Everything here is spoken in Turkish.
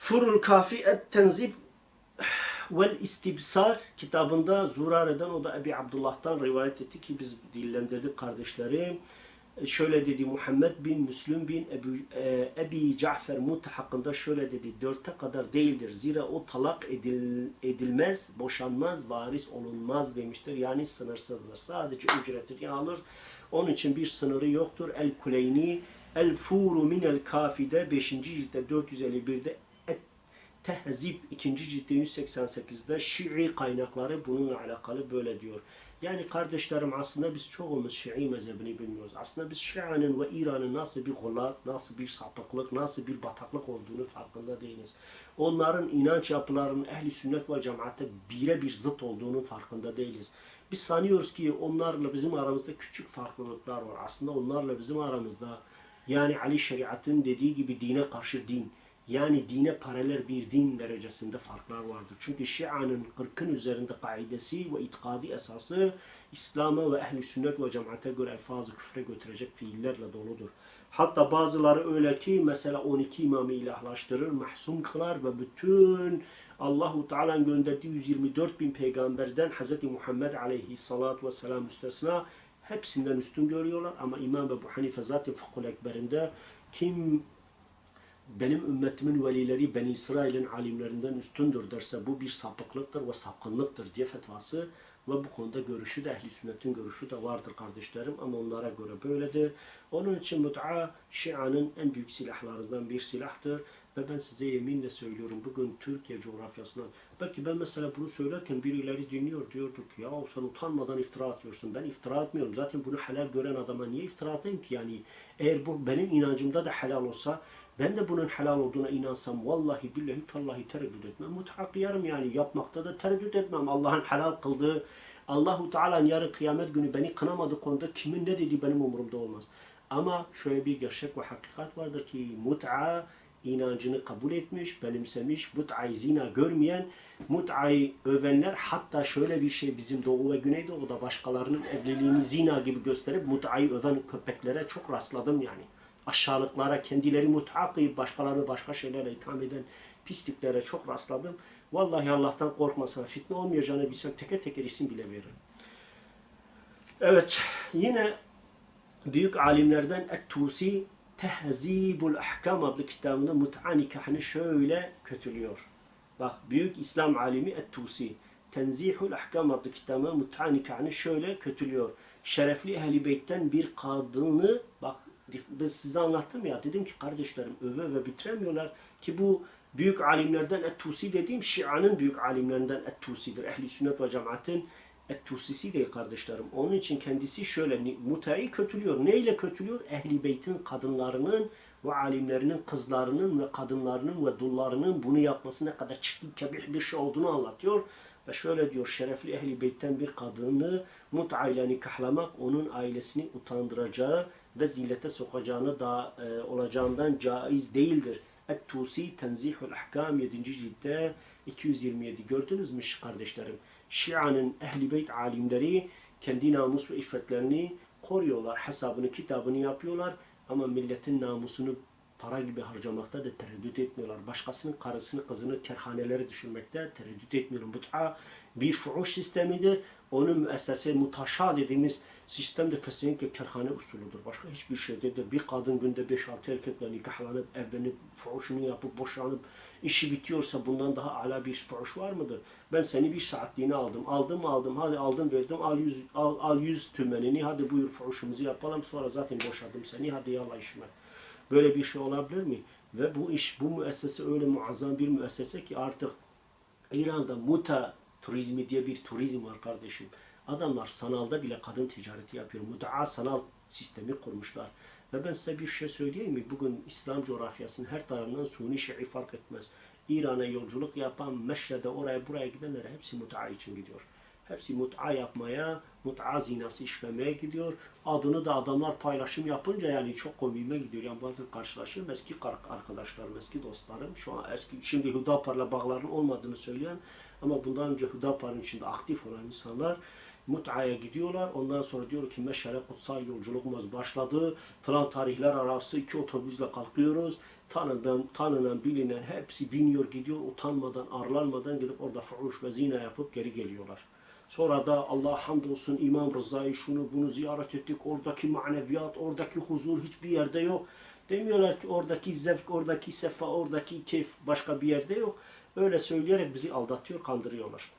Furul Kafi et Tenzib vel İstibsar kitabında Zurare'den o da Ebi Abdullah'tan rivayet etti ki biz dillendirdik kardeşlerim. E, Şöyle dedi Muhammed bin Müslüm bin Ebu, e, Ebi Cafer Mute hakkında şöyle dedi. Dörtte kadar değildir. Zira o talak edil, edilmez, boşanmaz, varis olunmaz demiştir. Yani sınırsızdır. Sadece ücretini alır. Onun için bir sınırı yoktur. El Kuleyni El Furu minel Kafi'de 5. ciltte 451'de Et Tehzib 2. ciltte 188'de Şii kaynakları bununla alakalı böyle diyor. Yani kardeşlerim aslında biz çoğumuz Şii mezhebini bilmiyoruz. Aslında biz Şia'nın ve İran'ın nasıl bir holat, nasıl bir sapıklık, nasıl bir bataklık olduğunu farkında değiliz. Onların inanç yapılarının ehli sünnet ve cemaate bire bir zıt olduğunu farkında değiliz. Biz sanıyoruz ki onlarla bizim aramızda küçük farklılıklar var. Aslında onlarla bizim aramızda yani Ali şeriatın dediği gibi dine karşı din, yani dine paralel bir din derecesinde farklar vardır. Çünkü Şia'nın 40'ın üzerinde kaidesi ve itikadi esası İslam'a ve ehli sünnet ve cemaate göre elfazı küfre götürecek fiillerle doludur. Hatta bazıları öyle ki mesela 12 imamı ilahlaştırır, mahsum kılar ve bütün Allahu Teala'nın gönderdiği 124 bin peygamberden Hz. Muhammed aleyhissalatu vesselam müstesna hepsinden üstün görüyorlar ama İmam Ebu Hanife zaten Fıkhul Ekber'inde kim benim ümmetimin velileri Beni İsrail'in alimlerinden üstündür derse bu bir sapıklıktır ve sapkınlıktır diye fetvası ve bu konuda görüşü de ehli sünnetin görüşü de vardır kardeşlerim ama onlara göre böyledir. Onun için mut'a Şia'nın en büyük silahlarından bir silahtır ve ben size yeminle söylüyorum bugün Türkiye coğrafyasında belki ben mesela bunu söylerken birileri dinliyor diyordur ki ya sen utanmadan iftira atıyorsun. Ben iftira atmıyorum. Zaten bunu helal gören adama niye iftira atayım ki yani eğer bu benim inancımda da helal olsa ben de bunun helal olduğuna inansam vallahi billahi tallahi tereddüt etmem. Mutlak yarım yani yapmakta da tereddüt etmem. Allah'ın helal kıldığı Allahu Teala'nın yarın kıyamet günü beni kınamadığı konuda kimin ne dediği benim umurumda olmaz. Ama şöyle bir gerçek ve hakikat vardır ki mut'a inancını kabul etmiş, benimsemiş, mut'ayı zina görmeyen, mut'ayı övenler hatta şöyle bir şey bizim Doğu ve Güneydoğu'da başkalarının evliliğini zina gibi gösterip mut'ayı öven köpeklere çok rastladım yani aşağılıklara, kendileri mut'a kıyıp başkalarını başka şeylerle itham eden pisliklere çok rastladım. Vallahi Allah'tan korkmasam, fitne olmayacağını bilsem teker teker isim bile veririm. Evet, yine büyük alimlerden Et-Tusi Tehzibul Ahkam adlı kitabında mut'a nikahını şöyle kötülüyor. Bak büyük İslam alimi Et-Tusi Tenzihul Ahkam adlı kitabında mut'a nikahını şöyle kötülüyor. Şerefli ehli beytten bir kadını bak ben size anlattım ya dedim ki kardeşlerim öve öve bitiremiyorlar ki bu büyük alimlerden Et-Tusi dediğim Şia'nın büyük alimlerinden Et-Tusi'dir. Ehli sünnet ve cemaatin Et-Tusisi değil kardeşlerim. Onun için kendisi şöyle mutayı kötülüyor. Neyle kötülüyor? Ehli beytin kadınlarının ve alimlerinin kızlarının ve kadınlarının ve dullarının bunu yapması ne kadar çirkin kebih bir şey olduğunu anlatıyor. Ve şöyle diyor şerefli ehli beytten bir kadını mut'a ile nikahlamak onun ailesini utandıracağı ve zillete sokacağını da e, olacağından caiz değildir. Et-Tusi Tenzihul Ahkam 7. ciltte 227 gördünüz mü kardeşlerim? Şia'nın ehli beyt alimleri kendi namus ve iffetlerini koruyorlar. Hesabını, kitabını yapıyorlar ama milletin namusunu para gibi harcamakta da tereddüt etmiyorlar. Başkasının karısını, kızını kerhanelere düşürmekte tereddüt etmiyorum. Mut'a bir fuhuş sistemidir. Onun müessese mutaşa dediğimiz sistem de kesinlikle kerhane usulüdür. Başka hiçbir şey değildir. Bir kadın günde 5-6 erkekle nikahlanıp, evlenip, fuhuşunu yapıp, boşanıp, işi bitiyorsa bundan daha ala bir fuhuş var mıdır? Ben seni bir saatliğine aldım. Aldım aldım. Hadi aldım verdim. Al yüz, al, al yüz tümenini. Hadi buyur fuhuşumuzu yapalım. Sonra zaten boşadım seni. Hadi yallah işime. Böyle bir şey olabilir mi? Ve bu iş, bu müessese öyle muazzam bir müessese ki artık İran'da muta turizmi diye bir turizm var kardeşim. Adamlar sanalda bile kadın ticareti yapıyor. Mutaa sanal sistemi kurmuşlar. Ve ben size bir şey söyleyeyim mi? Bugün İslam coğrafyasının her tarafından Suni Şii fark etmez. İran'a yolculuk yapan, Meşre'de oraya buraya gidenler hepsi mutaa için gidiyor. Hepsi mut'a yapmaya, mut'a zinası işlemeye gidiyor. Adını da adamlar paylaşım yapınca yani çok komiğime gidiyor. Yani bazen karşılaşıyorum eski arkadaşlarım, eski dostlarım. Şu an eski, şimdi Hüdapar'la bağların olmadığını söyleyen ama bundan önce Hüdapar'ın içinde aktif olan insanlar Mut'a'ya gidiyorlar. Ondan sonra diyor ki meşale kutsal yolculuğumuz başladı. Falan tarihler arası iki otobüsle kalkıyoruz. Tanınan, tanınan, bilinen hepsi biniyor gidiyor. Utanmadan, arlanmadan gidip orada fuhuş ve zina yapıp geri geliyorlar. Sonra da Allah hamdolsun İmam Rıza'yı şunu bunu ziyaret ettik. Oradaki maneviyat, oradaki huzur hiçbir yerde yok. Demiyorlar ki oradaki zevk, oradaki sefa, oradaki keyif başka bir yerde yok. Öyle söyleyerek bizi aldatıyor, kandırıyorlar.